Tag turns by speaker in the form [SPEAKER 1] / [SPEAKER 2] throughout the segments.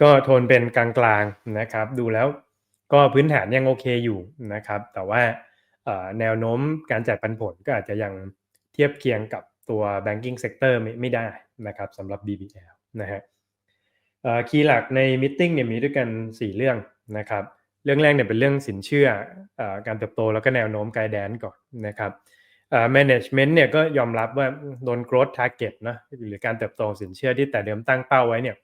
[SPEAKER 1] ก็โทนเป็นกลางๆนะครับ ดูแล้วก็พื้นฐานยังโอเคอยู่นะครับ แต่ว่าแนวโน้มการจ่ายปันผลก็อาจจะยังเทียบเคียงกับตัว banking sector ไม่ไม่ได้นะครับสำหรับ BBL นะฮะคีย์หลักในมิ팅เนี่ยมีด้วยกัน 4 เรื่องนะครับเรื่องแรกเนี่ยเป็นเรื่องสินเชื่ออการเติบโตแล้วก็แนวโน้มไกด์แดนก่อนนะครับ management เนี่ยก็ยอมรับว่าโดน growth target นะหรือการเติบโตสินเชื่อที่แต่เดิมตั้งเป้าไว้เนี่ย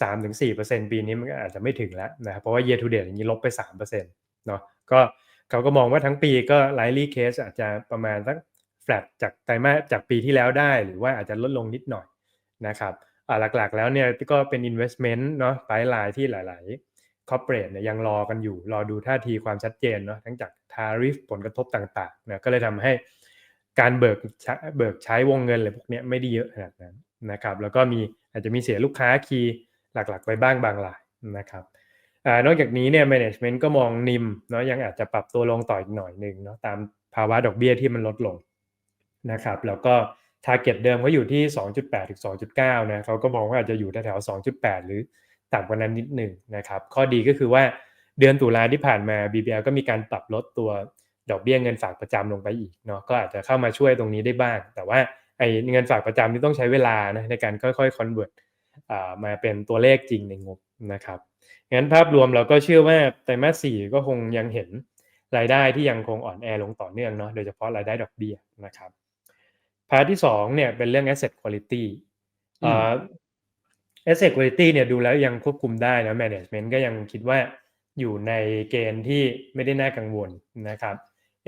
[SPEAKER 1] สามถึงสี่เปอร์เซ็นปีนี้มันอาจจะไม่ถึงแล้วนะครับเพราะว่า year to date อย่างนี้ลบไปสามเปอร์เซ็นต์เนาะก็เขาก็มองว่าทั้งปีก็ likely case อาจจะประมาณสัก flat จากไตรมาสจากปีที่แล้วได้ หรือว่าอาจจะลดลงนิดหน่อยนะครับหลักๆแล้วเนี่ยก็เป็น investment เนาะปลายลายที่หลาย ๆ corporate เนี่ยยังรอกันอยู่ รอดูท่าทีความชัดเจนเนาะทั้งจาก tariff ผลกระทบต่างๆนะก็เลยทำให้การเบิกเบิกใช้วงเงินอะไรพวกนี้ไม่ได้เยอะขนาดนั้นนะครับแล้วก็มีอาจจะมีเสียลูกค้าคีย์ หลักๆไปบ้างบางรายนะครับอนอกจากนี้เนี่ย management ก็มองนิมเนาะยังอาจจะปรับตัวลงต่ออีกหน่อยหนึ่งเนาะตามภาวะดอกเบี้ยที่มันลดลงนะครับแล้วก็ target เดิมเขาอยู่ที่ 2.8 ถึง 2.9 นะเขาก็มองว่าอาจจะอยู่แถวๆ2.8 หรือต่ำกว่านั้นนิดหนึ่งนะครับข้อดีก็คือว่าเดือนตุลาที่ผ่านมา BBL ก็มีการปรับลดตัวดอกเบี้ยเงินฝากประจำลงไปอีกเนาะก็อาจจะเข้ามาช่วยตรงนี้ได้บ้าง แต่ว่าไอ้เงินฝากประจำนี่ต้องใช้เวลานะในการค่อยๆ convert มาเป็นตัวเลขจริงในงบนะครับงั้นภาพรวมเราก็เชื่อว่าไตรมาสสี่ก็คงยังเห็นรายได้ที่ยังคงอ่อนแอลงต่อเนื่องเนาะโดยเฉพาะรายได้ดอกเบี้ยนะครับพาร์ทที่2เนี่ยเป็นเรื่อง asset quality อ่า asset quality เนี่ยดูแล้วยังควบคุมได้นะ management ก็ยังคิดว่าอยู่ในเกณฑ์ที่ไม่ได้น่ากังวลนะครับ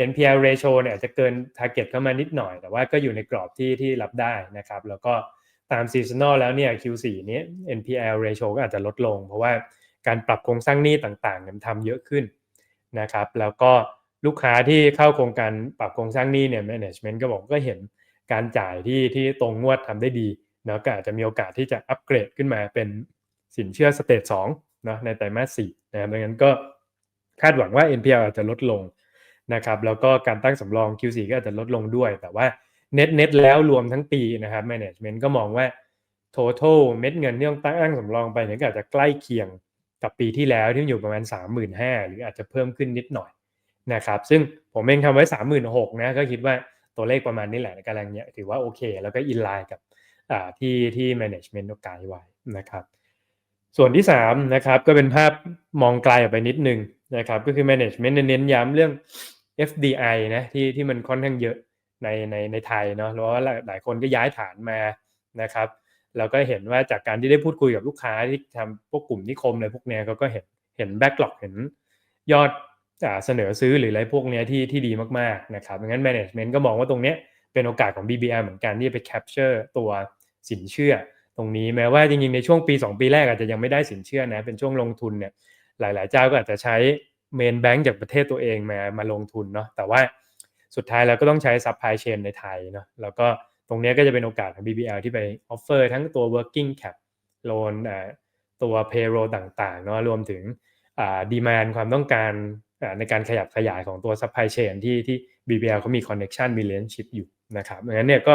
[SPEAKER 1] NPL ratio เนี่ยจะเกิน target เข้ามานิดหน่อย แต่ว่าก็อยู่ในกรอบที่ที่รับได้นะครับ แล้วก็ ตาม seasonal แล้วเนี่ย Q4 นี้ NPL ratio ก็อาจจะลดลง เพราะว่าการปรับโครงสร้างหนี้ต่างๆมันทำเยอะขึ้นนะครับ แล้วก็ลูกค้าที่เข้าโครงการปรับโครงสร้างหนี้เนี่ย management ก็บอกก็เห็นการจ่ายที่ที่ตรงงวดทำได้ดีเนาะก็อาจจะมีโอกาสที่จะอัปเกรดขึ้นมาเป็นสินเชื่อสเตจ2เนาะในไตรมาส4นะครับดังนั้นก็คาดหวังว่า NPL อาจจะลดลงนะครับ แล้วก็การตั้งสำรอง Q4 ก็อาจจะลดลงด้วย แต่ว่า เน็ตเน็ตแล้วรวมทั้งปีนะครับ Management ก็มองว่า total เม็ดเงินที่ต้องตั้งสำรองไปเนี่ยก็อาจจะใกล้เคียงกับปีที่แล้วที่อยู่ประมาณ 35,000หรืออาจจะเพิ่มขึ้นนิดหน่อยนะครับซึ่งผมเองทำไว้ 36,000นะก็คิดว่าตัวเลขประมาณนี้แหละกำลังเนี่ยถือว่าโอเค แล้วก็อินไลน์กับที่ที่ management กายไว้นะครับ ส่วนที่3นะครับก็เป็นภาพมองไกลออกไปนิดนึงนะครับก็คือ management เน้นย้ำเรื่อง FDI นะที่ที่มันค่อนข้างเยอะ ในในในไทยเนาะเพราะว่าหลายคนก็ย้ายฐานมานะครับ เราก็เห็นว่าจากการที่ได้พูดคุยกับลูกค้าที่ทำพวกกลุ่มนิคมอะไรพวกเนี้ยเขาก็เห็นเห็นแบ็กหลอกเห็นยอดเสนอซื้อหรืออะไรพวกเนี้ยที่ที่ดีมากๆนะครับงั้น management ก็มองว่าตรงเนี้ยเป็นโอกาสของ BBL เหมือนกันที่จะไป capture ตัวสินเชื่อ ตรงนี้แม้ว่าจริงๆในช่วงปี 2 ปีแรกอาจจะยังไม่ได้สินเชื่อนะเป็นช่วงลงทุนเนี่ยหลายๆเจ้าก็อาจจะใช้เมนแบงก์จากประเทศตัวเองมามาลงทุนเนาะแต่ว่า สุดท้ายเราก็ต้องใช้ซัพพลายเชนในไทยเนาะแล้วก็ตรงนี้ก็จะเป็นโอกาสของ BBL ที่ไปออฟเฟอร์ทั้งตัว working cap loan ตัว payroll ต่างๆเนาะรวมถึงดีมานความต้องการในการขยับขยายของตัว supply chain ที่ที่ BBL เขามี connection มี relationship อยู่นะครับดังนั้นเนี่ยก็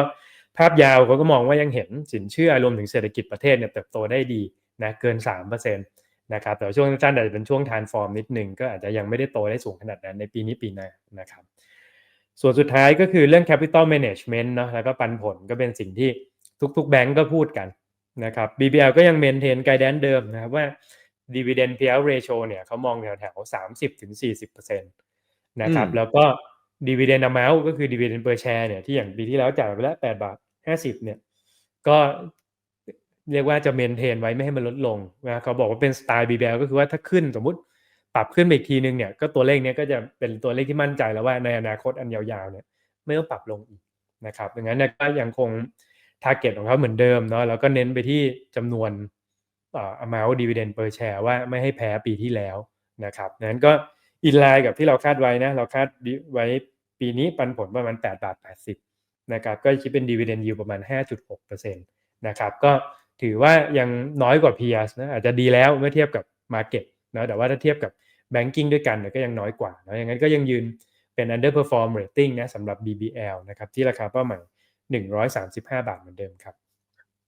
[SPEAKER 1] ภาพยาวเขาก็มองว่ายังเห็นสินเชื่อรวมถึงเศรษฐกิจประเทศเนี่ยเติบโตได้ดีนะเกิน 3%นะครับแต่ช่วงสั้นอาจจะเป็นช่วงทานฟอร์มนิดนึงก็อาจจะยังไม่ได้โตได้สูงขนาดนั้นในปีนี้ปีหน้านะครับ ส่วนสุดท้ายก็คือเรื่อง capital management เนาะแล้วก็ปันผลก็เป็นสิ่งที่ทุกๆแบงก์ก็พูดกันนะครับ BBL ก็ยังเมนเทนไกด์แดนเดิมนะครับว่า dividend payout ratio เนี่ยเขามองแถวแถวสามสิบถึงสี่สิบเปอร์เซ็นต์นะครับแล้วก็ dividend amount ก็คือ dividend per share เนี่ยที่อย่างปีที่แล้วจ่ายไปแล้วแปดบาทห้าสิบเนี่ยก็เรียกว่าจะเมนเทนไว้ไม่ให้มันลดลงนะเขาบอกว่าเป็นสไตล์ BBL ก็คือว่าถ้าขึ้นสมมุติ ปรับขึ้นไปอีกทีนึงเนี่ยก็ตัวเลขเนี้ยก็จะเป็นตัวเลขที่มั่นใจแล้วว่าในอนาคตอันยาวๆเนี่ยไม่ต้องปรับลงอีกนะครับดังนั้นก็ยังคงทาร์เก็ตของเขาเหมือนเดิมเนาะแล้วก็เน้นไปที่จำนวนเอ่า amount dividend per share ว่าไม่ให้แพ้ปีที่แล้วนะครับนั้นก็อินไลน์กับที่เราคาดไว้นะเราคาดไว้ปีนี้ปันผลประมาณ8บาท80นะครับก็คิดเป็น dividend yield ประมาณ 5.6%นะครับก็ถือว่ายังน้อยกว่า peers นะอาจจะดีแล้วเมื่อเทียบกับ market นะแต่ว่าถ้าเทียบกับ banking ด้วยกันเนี่ยก็ยังน้อยกว่านะอย่างนั้นก็ยังยืนเป็น underperform rating นะสำหรับ BBL นะครับที่ราคาเป้าหมาย 135 บาทเหมือนเดิมครับ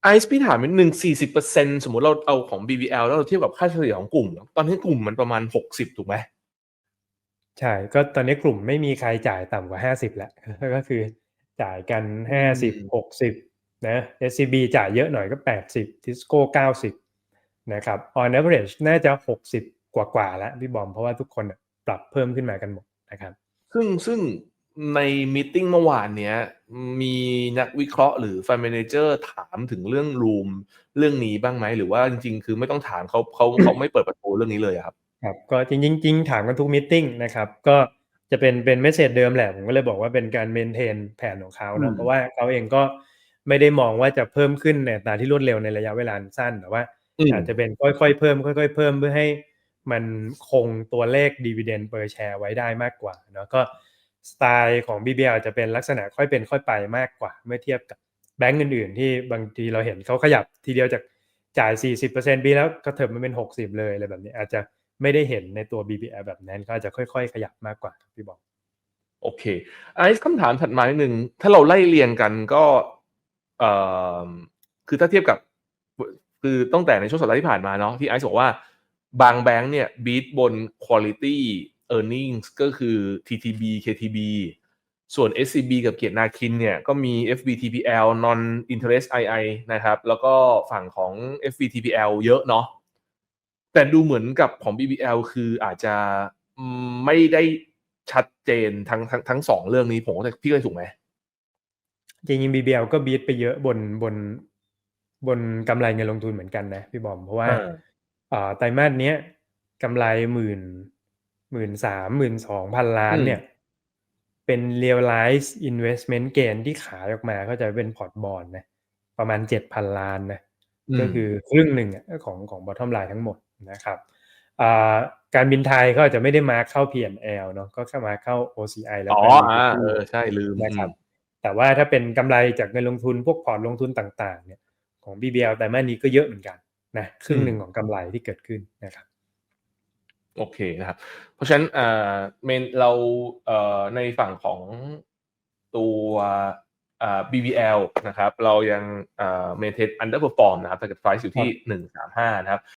[SPEAKER 2] ไอซ์พี่ถามนิดนึง40%สมมุติเราเอาของ BBL แล้วเราเทียบกับค่าเฉลี่ยของกลุ่ม ตอนนี้กลุ่มมันประมาณ 60 ถูกไหม
[SPEAKER 1] ใช่ ก็ตอนนี้กลุ่มไม่มีใครจ่ายต่ำกว่า 50 แล้ว ก็คือจ่ายกัน
[SPEAKER 2] อืม
[SPEAKER 1] 50 60 นะ SCB จ่ายเยอะหน่อยก็ 80 Tisco 90 นะครับ on average น่าจะ 60 กว่าๆแล้วพี่บอมเพราะว่าทุกคนน่ะปรับเพิ่มขึ้นมากันหมดนะครับ
[SPEAKER 2] ซึ่งซึ่งในมีตติ้งเมื่อวานเนี้ยมีนักวิเคราะห์หรือ Fund Manager ถามถึงเรื่องรูมเรื่องนี้บ้างไหมหรือว่าจริงๆ คือไม่ต้องถามเขาเขาเขาไม่เปิดประตูเรื่องนี้เลยอะครับ
[SPEAKER 1] ครับก็จริงๆจริงๆถามกันทุกมิ팅นะครับก็จะเป็นเป็นเมสเซจเดิมแหละผมก็เลยบอกว่าเป็นการเมนเทนแผนของเขา
[SPEAKER 2] อื
[SPEAKER 1] เนาะ
[SPEAKER 2] ม
[SPEAKER 1] เพราะว่าเขาเองก็ไม่ได้มองว่าจะเพิ่มขึ้นในอัตราที่รวดเร็วในระยะเวลาสั้นแต่ว่า
[SPEAKER 2] อืม
[SPEAKER 1] อาจจะเป็นค่อยๆเพิ่มค่อย ๆ เพิ่มเพื่อให้ มันคงตัวเลข dividend per share ไว้ได้มากกว่าเนาะก็สไตล์ของ BBL จะเป็นลักษณะค่อยเป็นค่อยไปมากกว่า เมื่อเทียบกับแบงก์อื่นๆ ที่บางทีเราเห็นเขาขยับทีเดียวจากจ่าย 40%ปีแล้วก็เถิบมาเป็น 60 เลยอะไรแบบนี้อาจจะไม่ได้เห็นในตัว BBL แบบนั้นก็อาจจะค่อยๆ ขยับมากกว่าครับพี่บอก
[SPEAKER 2] โอเคไอซ์คำถามถัดมานิดนึงถ้าเราไล่เรียงกันก็เอ่อคือถ้าเทียบกับ คือตั้งแต่ในช่วงสัปดาห์ที่ผ่านมาเนาะที่ไอซ์บอกว่า บางแบงค์เนี่ยบีทบน quality earnings ก็คือ TTB KTB ส่วน SCB กับเกียรตินาคินเนี่ยก็มี FVTPL non interest II นะครับแล้วก็ฝั่งของ FVTPL เยอะเนาะแต่ดูเหมือนกับของ BBL คืออาจจะอืมไม่ได้ชัดเจนทั้งทั้งทั้งสองเรื่องนี้ผมว่าพี่ก็ถูกไหม
[SPEAKER 1] จริงๆ BBL ก็บีทไปเยอะบนบนบนกำไรเงินลงทุนเหมือนกันนะพี่บอม เพราะว่า
[SPEAKER 2] อ่า
[SPEAKER 1] อ่า ไตรมาสเนี้ยกำไรหมื่นหมื่นสามหมื่นสองพันล้าน
[SPEAKER 2] อืม
[SPEAKER 1] เนี่ยเป็น realize investment gain ที่ขายออกมาก็จะเป็นพอร์ตบอลนะประมาณเจ็ดพันล้านนะก็คือครึ่งหนึ่งอะของของ bottom line ทั้งหมดนะครับอ่าการบินไทยก็อาจจะไม่ได้มาเข้า P&L เนาะก็เข้ามาเข้า OCI แล้ว
[SPEAKER 2] อ๋อ
[SPEAKER 1] ก็
[SPEAKER 2] อ่า
[SPEAKER 1] equity
[SPEAKER 2] เออใช่ลืม
[SPEAKER 1] นะครับ
[SPEAKER 2] อืม
[SPEAKER 1] แต่ว่าถ้าเป็นกำไรจากเงินลงทุนพวกพอร์ตลงทุนต่าง ๆ เนี่ยของ BBL แต่มาสนี้ก็เยอะเหมือนกัน นะครึ่งหนึ่งของกำไรที่เกิดขึ้นนะครับ
[SPEAKER 2] โอเคนะครับ เพราะฉะนั้นเอ่อเมนเราเอ่อในฝั่งของตัวอ่า BBL นะครับ เรายังเอ่อ maintain underperform นะครับ target price อยู่ที่ 135 นะครับ